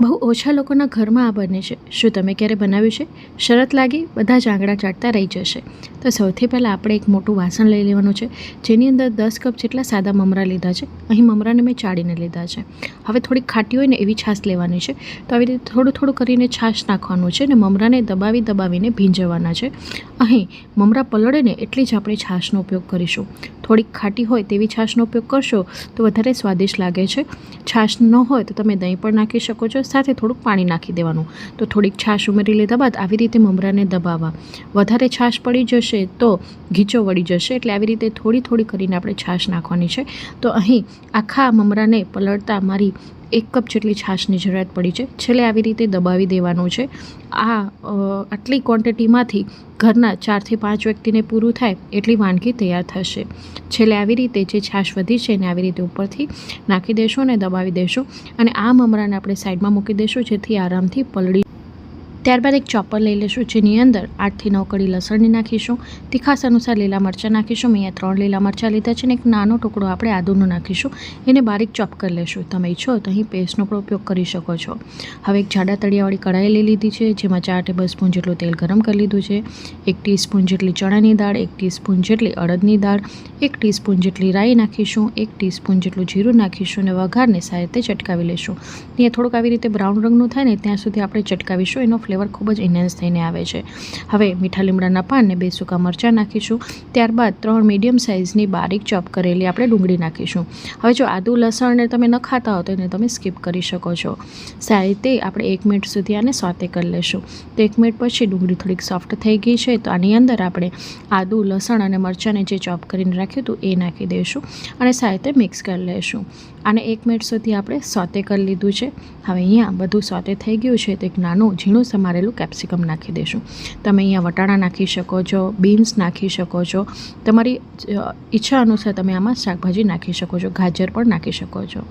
બહુ ઓછા લોકોના ઘરમાં આ બને છે. શું તમે ક્યારે બનાવ્યું છે? શરત લાગી, બધા જ આંગળા ચાટતા રહી જશે. તો સૌથી પહેલાં આપણે એક મોટું વાસણ લઈ લેવાનું છે, જેની અંદર દસ કપ જેટલા સાદા મમરા લીધા છે. અહીં મમરાને મેં ચાળીને લીધા છે. હવે થોડીક ખાટી હોય ને એવી છાશ લેવાની છે. તો આવી રીતે થોડું થોડું કરીને છાશ નાખવાનું છે અને મમરાને દબાવી દબાવીને ભીંજવવાના છે. અહીં મમરા પલળે ને એટલી જ આપણે છાશનો ઉપયોગ કરીશું. થોડીક ખાટી હોય તેવી છાશનો ઉપયોગ કરશો તો વધારે સ્વાદિષ્ટ લાગે છે. છાશ ન હોય તો તમે દહીં પણ નાખી શકો છો, સાથે થોડુંક પાણી નાખી દેવાનું. તો થોડીક છાશ ઉમેરી લીધા બાદ આવી રીતે મમરાને દબાવવા. વધારે છાશ પડી જશે તો ઘીચો વળી જશે, એટલે આવી રીતે થોડી થોડી કરીને આપણે છાશ નાખવાની છે. તો અહીં આખા મમરાને પલળતા મારી એક કપ જેટલી છાશની જરૂરિયાત પડી છે. છેલ્લે આવી રીતે દબાવી દેવાનું છે. આ આટલી ક્વોન્ટિટીમાંથી ઘરના ચારથી પાંચ વ્યક્તિને પૂરું થાય એટલી વાનગી તૈયાર થશે. છેલ્લે આવી રીતે જે છાશ વધી છે એને આવી રીતે ઉપરથી નાખી દેશો અને દબાવી દેશો. અને આ મમરાને આપણે સાઈડમાં મૂકી દેશું જેથી આરામથી પલળી ત્યારબાદ એક ચોપર લઈ લઈશું જેની અંદર આઠથી નવ કડી લસણની નાખીશું, તીખાસ અનુસાર લીલા મરચાં નાખીશું, મેં અહીંયા ત્રણ લીલા મરચાં લીધા છે અને એક નાનો ટુકડો આપણે આદુનો નાખીશું, એને બારીક ચોપ કરી લેશું. તમે ઈચ્છો તો અહીં પેસ્ટનો પણ ઉપયોગ કરી શકો છો. હવે એક જાડા તળિયાવાળી કઢાઈ લઈ લીધી છે, જેમાં ચાર ટેબલ સ્પૂન જેટલું તેલ ગરમ કરી લીધું છે, એક ટીસ્પૂન જેટલી ચણાની દાળ, એક ટીસ્પૂન જેટલી અડદની દાળ, એક ટીસ્પૂન જેટલી રાઈ નાખીશું, એક ટીસ્પૂન જેટલું જીરું નાખીશું અને વઘારને સારી રીતે ચટકાવી લઈશું ત્યાં થોડુંક આવી રીતે બ્રાઉન રંગનું થાય ને ત્યાં સુધી આપણે ચટકાવીશું, એનો ફ્લેવર ખૂબ જ ઇન્હેન્સ થઈને આવે છે. હવે મીઠા લીમડાના પાન ને બે સૂકા મરચાં નાખીશું. ત્યારબાદ ત્રણ મીડિયમ સાઇઝની બારીક ચોપ કરેલી આપણે ડુંગળી નાખીશું. હવે જો આદુ લસણને તમે ન ખાતા હો તો એને તમે સ્કીપ કરી શકો છો. સારી રીતે આપણે એક મિનિટ સુધી આને સોતે કરી લેશું. તો એક મિનિટ પછી ડુંગળી થોડીક સોફ્ટ થઈ ગઈ છે તો આની અંદર આપણે આદુ, લસણ અને મરચાંને જે ચોપ કરીને રાખ્યું હતું એ નાખી દઈશું અને સારી રીતે મિક્સ કરી લઈશું આને એક મિનિટ સુધી આપણે સોતે કરી લીધું છે. હવે અહીંયા બધું સોતે થઈ ગયું છે તો એક નાનું ઝીણું સમારેલું કેપ્સિકમ નાખી દઈશું તમે અહીંયા વટાણા નાખી શકો છો બીન્સ નાખી શકો છો. તમારી ઈચ્છા અનુસાર તમે આમાં શાકભાજી નાખી શકો છો, ગાજર પણ નાખી શકો છો.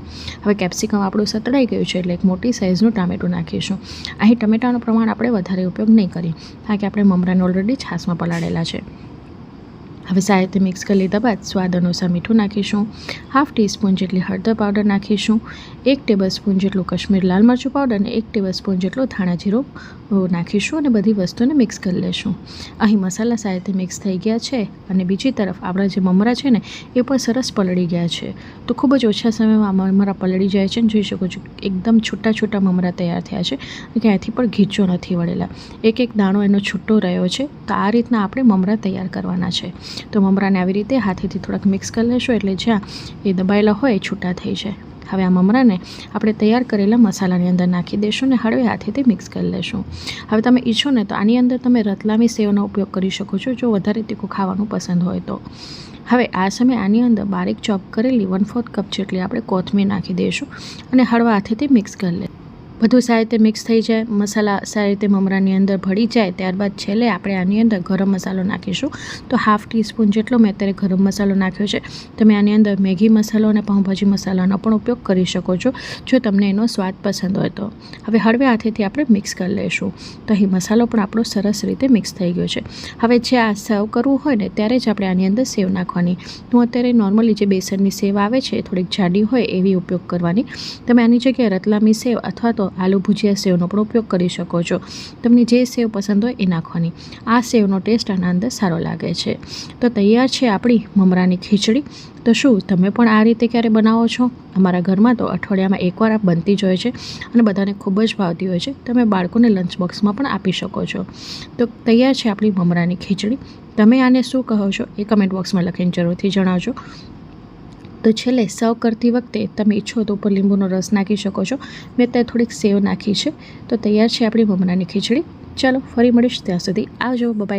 હવે કેપ્સિકમ આપણું સતળાઈ ગયું છે એટલે એક મોટી સાઇઝનું ટામેટું નાખીશું. અહીં ટમેટાનું પ્રમાણ આપણે વધારે ઉપયોગ નહીં કરીએ, કારણ કે આપણે મમરાને ઓલરેડી છાશમાં પલાળેલા છે. હવે રીતે મિક્સ કરી લીધા બાદ સ્વાદ અનુસાર મીઠું નાખીશું. હાફ ટીસ્પૂન જેટલી હળદર પાવડર નાખીશું. એક ટેબલ સ્પૂન જેટલું કાશ્મીર લાલ મરચું પાવડર અને એક ટેબલ સ્પૂન જેટલો ધાણા જીરો નાખીશું અને બધી વસ્તુને મિક્સ કરી લેશું. અહીં મસાલા રીતે મિક્સ થઈ ગયા છે અને બીજી તરફ આપણા જે મમરા છે ને, એ પણ સરસ પલળી ગયા છે. તો ખૂબ જ ઓછા સમયમાં મમરા પલળી જાય છે જોઈ શકો છો એકદમ છૂટા છૂટા મમરા તૈયાર થયા છે ક્યાંયથી પણ ઘીચો નથી વળેલા. એક એક દાણો એનો છૂટો રહ્યો છે. તો આ રીતના આપણે મમરા તૈયાર કરવાના છે. તો મમરાને આવી રીતે હાથેથી થોડાક મિક્સ કરી લેશો એટલે જ્યાં એ દબાયેલા હોય છૂટા થઈ જાય. હવે આ મમરાને આપણે તૈયાર કરેલા મસાલાની અંદર નાખી દઈશું ને હળવે હાથેથી મિક્સ કરી લેશું. હવે તમે ઈચ્છો ને તો આની અંદર તમે રતલામી સેવનો ઉપયોગ કરી શકો છો, જો વધારે તીખું ખાવાનું પસંદ હોય તો. હવે આ સમયે આની અંદર બારીક ચોપ કરેલી વન ફોર્થ કપ જેટલી આપણે કોથમીર નાખી દઈશું અને હળવા હાથેથી મિક્સ કરી લે બધું સારી રીતે મિક્સ થઈ જાય, મસાલા સારી રીતે મમરાની અંદર ભળી જાય, ત્યારબાદ છેલ્લે આપણે આની અંદર ગરમ મસાલો નાખીશું. તો હાફ ટીસ્પૂન જેટલો મેં અત્યારે ગરમ મસાલો નાખ્યો છે, તમે આની અંદર મેગી મસાલો અને પાઉંભાજી મસાલાનો પણ ઉપયોગ કરી શકો છો, જો તમને એનો સ્વાદ પસંદ હોય તો. હવે હળવે હાથેથી આપણે મિક્સ કરી લઈશું. તો અહીં મસાલો પણ આપણો સરસ રીતે મિક્સ થઈ ગયો છે. હવે જે આ સર્વ કરવું હોય ને, ત્યારે જ આપણે આની અંદર સેવ નાખવાની. હું અત્યારે નોર્મલી જે બેસનની સેવ આવે છે થોડીક જાડી હોય, એવી ઉપયોગ કરવાની. તમે આની જગ્યાએ રતલામી સેવ અથવા તો આલુ ભુજિયા સેવનો પણ ઉપયોગ કરી શકો છો. તમને જે સેવ પસંદ હોય એ નાખવાની. આ સેવનો ટેસ્ટ આના અંદર સારો લાગે છે. તો તૈયાર છે આપણી મમરાની ખીચડી. તો શું, તમે પણ આ રીતે ક્યારે બનાવો છો? અમારા ઘરમાં તો અઠવાડિયામાં એકવાર આ બનતી જ હોય છે અને બધાને ખૂબ જ ભાવતી હોય છે. તમે બાળકોને લંચ બોક્સમાં પણ આપી શકો છો. તો તૈયાર છે આપણી મમરાની ખીચડી. તમે આને શું કહો છો એ કમેન્ટ બોક્સમાં લખીને જરૂરથી જણાવજો. તો છેલ્લે સર્વ કરતી વખતે તમે ઈચ્છો તો ઉપર લીંબુનો રસ નાખી શકો છો. મેં અત્યારે થોડીક સેવ નાખી છે. તો તૈયાર છે આપણી મમરાની ખીચડી. ચાલો, ફરી મળીશ ત્યાં સુધી. આવજો બબાઈ